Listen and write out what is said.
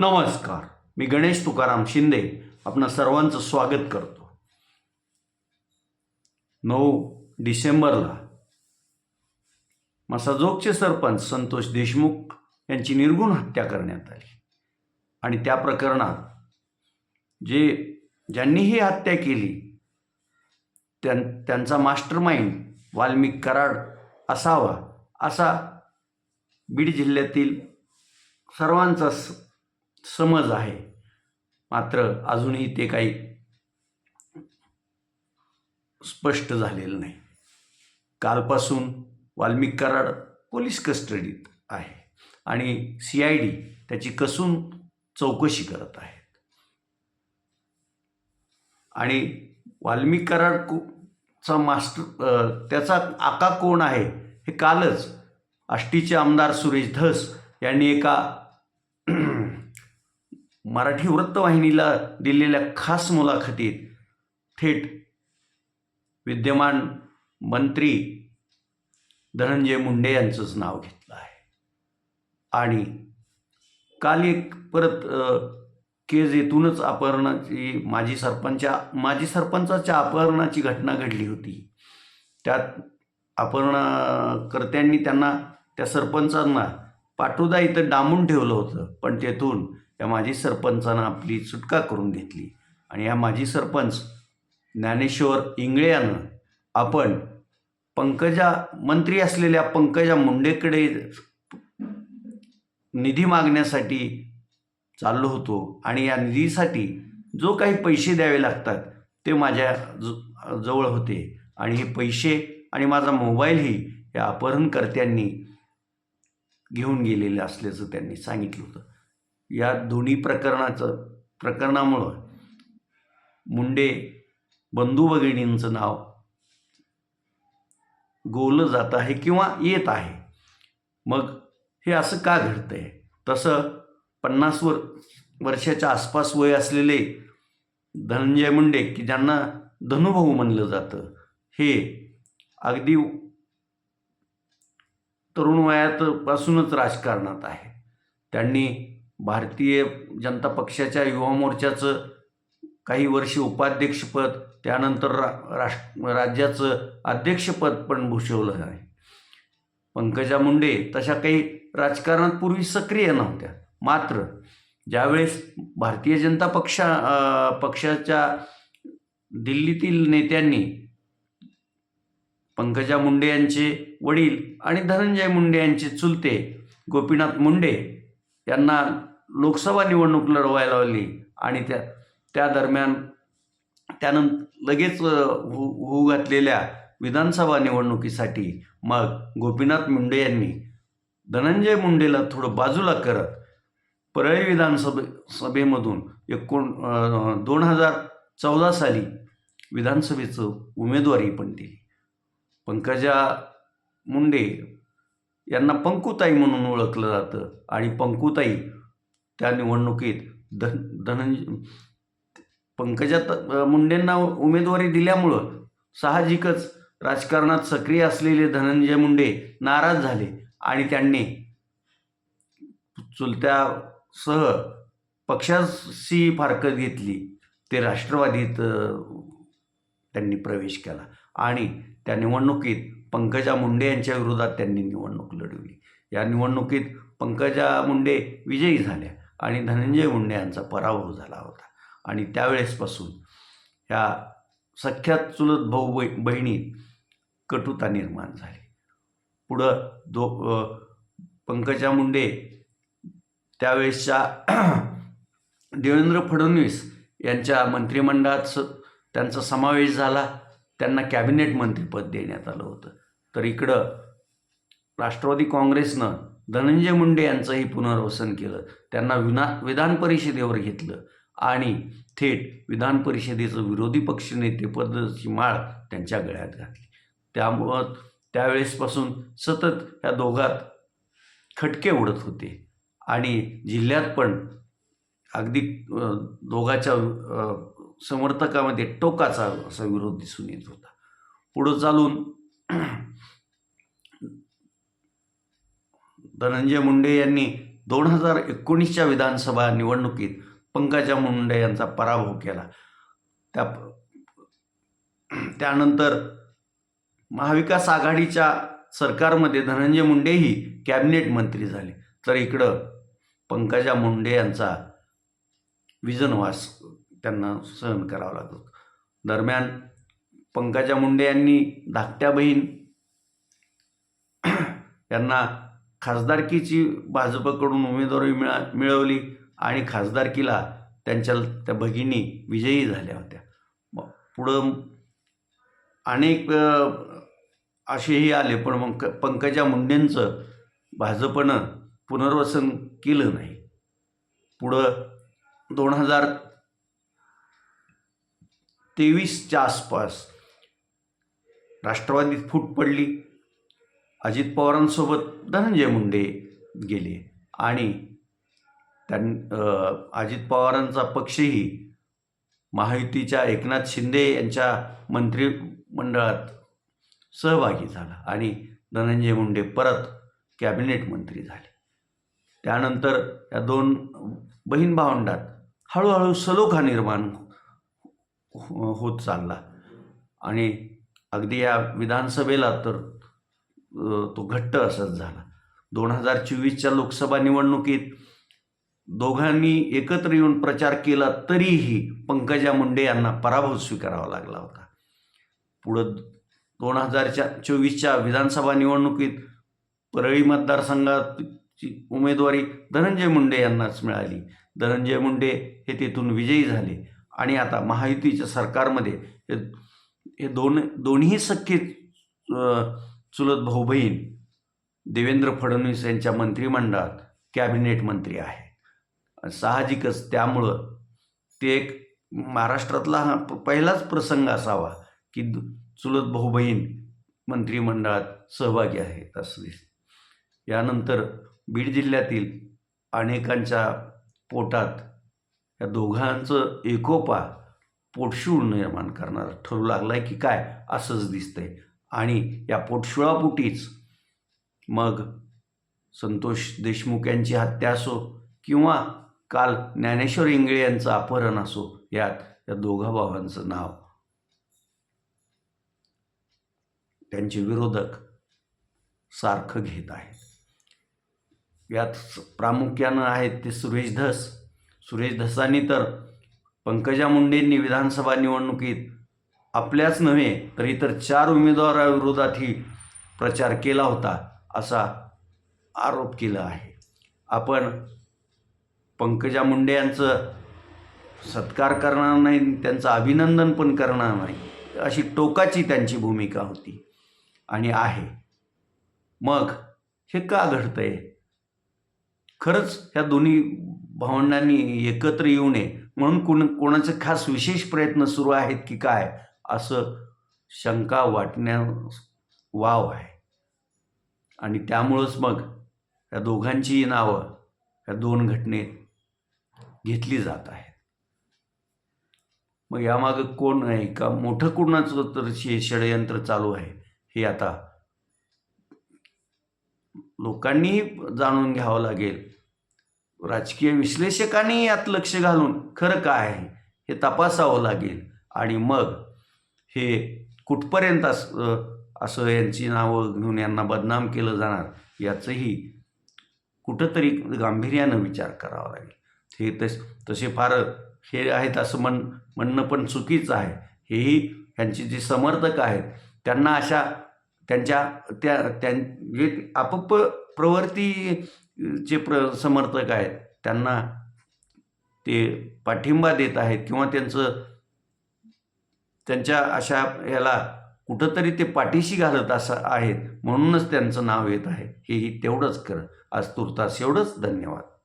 नमस्कार. मी गणेश तुकाराम शिंदे आपणा सर्वांचं स्वागत करतो. नऊ डिसेंबरला मसाजोगचे सरपंच संतोष देशमुख यांची निर्गुण हत्या करण्यात आली. आणि त्या प्रकरणात जे ज्यांनी ही हत्या केली त्यां त्यांचा मास्टर माइंड वाल्मिक कराड असावा असा बीड जिल्ह्यातील सर्वांचा स समज आहे. मात्र अजूनही ते काही स्पष्ट झालेलं नाही. कालपासून वाल्मिक कराड पोलीस कस्टडीत आहे आणि सी आय डी त्याची कसून चौकशी करत आहेत. आणि वाल्मिक कराड चा मास्टर त्याचा आका कोण आहे हे कालच आष्टीचे आमदार सुरेश धस यांनी एका मराठी वृत्तवाहिनीला दिलेल्या खास मुलाखतीत थेट विद्यमान मंत्री धनंजय मुंडे यांचंच नाव घेतलं आहे. आणि काल एक परत केज येथूनच अपहरणाची माजी सरपंचा माजी सरपंचाच्या अपहरणाची घटना घडली होती. त्यात अपहरणकर्त्यांनी त्यांना त्या सरपंचांना पाटोदा इथं डांबून ठेवलं होतं. पण तेथून त्या माजी सरपंचानं आपली सुटका करून घेतली. आणि या माजी सरपंच ज्ञानेश्वर इंगळे यानं आपण पंकजा मंत्री असलेल्या पंकजा मुंडेकडे निधी मागण्यासाठी चाललो होतो. आणि या निधीसाठी जो काही पैसे द्यावे लागतात ते माझ्या ज- जवळ होते. आणि हे पैसे आणि माझा मोबाईलही या अपहरणकर्त्यांनी घेऊन गेलेले असल्याचं त्यांनी सांगितलं होतं. या दोन्ही प्रकरणाचं प्रकरणामुळं मुंडे बंधू भगिनींचं नाव गोवलं जात आहे किंवा येत आहे. मग हे असं का घडतं आहे तसं पन्नास वर वर्षाच्या आसपास वय असलेले धनंजय मुंडे की ज्यांना धनुभाऊ म्हणलं जातं हे अगदी तरुण वयात पासूनच राजकारणात आहे. त्यांनी भारतीय जनता पक्षाच्या युवा मोर्चाचं काही वर्ष उपाध्यक्षपद त्यानंतर रा राष्ट्र राज्याचं अध्यक्षपद पण भूषवलं आहे. पंकजा मुंडे तशा काही राजकारणात पूर्वी सक्रिय नव्हत्या. मात्र ज्यावेळेस भारतीय जनता पक्षा पक्षाच्या दिल्लीतील नेत्यांनी पंकजा मुंडे यांचे वडील आणि धनंजय मुंडे यांचे चुलते गोपीनाथ मुंडे यांना लोकसभा निवडणूक लढवायला लावली आणि त्या त्या दरम्यान त्यानंतर लगेच हो होऊ होऊ घातलेल्या विधानसभा निवडणुकीसाठी मग गोपीनाथ मुंडे यांनी धनंजय मुंडेला थोडं बाजूला करत परळी विधानसभे सभेमधून एकोण दोन हजार चौदा साली विधानसभेचं उमेदवारी पण दिली. पंकजा मुंडे यांना पंकुताई म्हणून ओळखलं जातं. आणि पंकुताई त्या निवडणुकीत धन धनंज पंकजा मुंडेंना उमेदवारी दिल्यामुळं साहजिकच राजकारणात सक्रिय असलेले धनंजय मुंडे नाराज झाले आणि त्यांनी चुलत्यासह पक्षाशी फारकत घेतली. ते राष्ट्रवादीत त्यांनी प्रवेश केला. आणि त्या निवडणुकीत पंकजा मुंडे यांच्या विरोधात त्यांनी निवडणूक लढवली. या निवडणुकीत पंकजा मुंडे विजयी झाल्या आणि धनंजय मुंडे यांचा पराभव झाला होता. आणि त्यावेळेसपासून ह्या सख्यात चुलत भाऊ बै बहिणीत कटुता निर्माण झाली. पुढं दो पंकजा मुंडे त्यावेळेसच्या देवेंद्र फडणवीस यांच्या मंत्रिमंडळात स त्यांचा समावेश झाला. त्यांना कॅबिनेट मंत्रीपद देण्यात आलं होतं. तर इकडं राष्ट्रवादी काँग्रेसनं धनंजय मुंडे यांचंही पुनर्वसन केलं त्यांना विना विधान परिषदेवर घेतलं आणि थेट विधान परिषदेचं विरोधी पक्षनेतेपदाची माळ त्यांच्या गळ्यात घातली. त्यामुळं त्यावेळेसपासून सतत या दोघात खटके उडत होते आणि जिल्ह्यात पण अगदी दोघाच्या समर्थकामध्ये टोकाचा असा विरोध दिसून येत होता. पुढं चालून धनंजय मुंडे यांनी दोन हजार एकोणीसच्या विधानसभा निवडणुकीत पंकजा मुंडे यांचा पराभव केला. त्या त्यानंतर महाविकास आघाडीच्या सरकारमध्ये धनंजय मुंडेही कॅबिनेट मंत्री झाले. तर इकडं पंकजा मुंडे यांचा विजनवास त्यांना सहन करावा लागतो दरम्यान पंकजा मुंडे यांनी धाकट्या बहीण यांना खासदारकीची भाजपकडून उमेदवारी मिळा मिळवली आणि खासदारकीला त्यांच्या त्या भगिनी विजयी झाल्या होत्या. मग पुढं अनेक असेही आले पण मग पंकजा मुंडेंचं भाजपनं पुनर्वसन केलं नाही. पुढं दोन हजार तेवीसच्या आसपास राष्ट्रवादीत फूट पडली. अजित पवारांसोबत धनंजय मुंडे गेले आणि त्यां अजित पवारांचा पक्षही महायुतीच्या एकनाथ शिंदे यांच्या मंत्रिमंडळात सहभागी झाला आणि धनंजय मुंडे परत कॅबिनेट मंत्री झाले. त्यानंतर या दोन बहीण भावंडात हळूहळू सलोखा निर्माण हो, होत चालला. आणि अगदी या विधानसभेला तर तो घट्ट असंच झाला. दोन हजार चोवीसच्या लोकसभा निवडणुकीत दोघांनी एकत्र येऊन प्रचार केला तरीही पंकजा मुंडे यांना पराभव स्वीकारावा लागला होता. पुढं दोन हजारच्या चोवीसच्या विधानसभा निवडणुकीत परळी मतदारसंघाची उमेदवारी धनंजय मुंडे यांनाच मिळाली. धनंजय मुंडे हे तेथून विजयी झाले. आणि आता महायुतीच्या सरकारमध्ये हे हे दोन दोन्ही सख्खे चुलत भाऊ बहीण देवेंद्र फडणवीस यांच्या मंत्रिमंडळात कॅबिनेट मंत्री आहे. साहजिकच त्यामुळं ते एक महाराष्ट्रातला हा प- पहिलाच प्रसंग असावा की चुलत भाऊ बहीण मंत्रिमंडळात सहभागी आहेत असले. यानंतर बीड जिल्ह्यातील अनेकांच्या पोटात या दोघांचं एकोपा पोटशूळ निर्माण करणार ठरू लागलाय की काय असंच दिसतंय. आणि या पोटशुळापोटीच मग संतोष देशमुख यांची हत्या असो किंवा काल ज्ञानेश्वर इंगळे यांचं अपहरण असो यात या दोघा भावांचं नाव. त्यांचे विरोधक सारखं घेत आहेत. यात प्रामुख्यानं आहेत ते सुरेश धस सुरेश धसांनी तर पंकजा मुंडेंनी विधानसभा निवडणुकीत आपल्याच नव्हे तर इतर चार उमेदवाराविरोधातही प्रचार केला होता असा आरोप केला आहे. आपण पंकजा मुंडे यांचं सत्कार करणार नाही त्यांचं अभिनंदन पण करणार नाही अशी टोकाची त्यांची भूमिका होती आणि आहे. मग हे का घडतंय? खरंच ह्या दोन्ही भावंडांनी एकत्र येऊ नये. म्हणून कोण कोणाचे खास विशेष प्रयत्न सुरू आहेत की काय असं शंका वाटण्या वाव आहे. आणि त्यामुळंच मग या दोघांची नावं या दोन घटनेत घेतली जात आहेत. मग यामागं कोण आहे का? मोठं कोणाचं तर षडयंत्र चालू आहे हे आता लोकांनी जाणून घ्यावं लागेल. राजकीय विश्लेषकांनी यात लक्ष घालून खरं काय आहे हे तपासावं लागेल. आणि मग हे कुठपर्यंत अस असं यांची नावं घेऊन यांना बदनाम केलं जाणार याचंही कुठंतरी गांभीर्यानं विचार करावा लागेल. हे तस तसे फार हे आहेत असं म्हण म्हणणं पण चुकीचं आहे. हेही ह्यांची जे समर्थक आहेत त्यांना अशा त्यांच्या त्या त्यां जे अपप प्रवृत्ती चे प्र समर्थक आहेत त्यांना ते पाठिंबा देत आहेत किंवा त्यांचं त्यांच्या अशा ह्याला कुठंतरी ते पाठीशी घालत असं आहेत म्हणूनच त्यांचं नाव येत आहे. हेही तेवढंच खरं. आज तुर्तास एवढंच. धन्यवाद.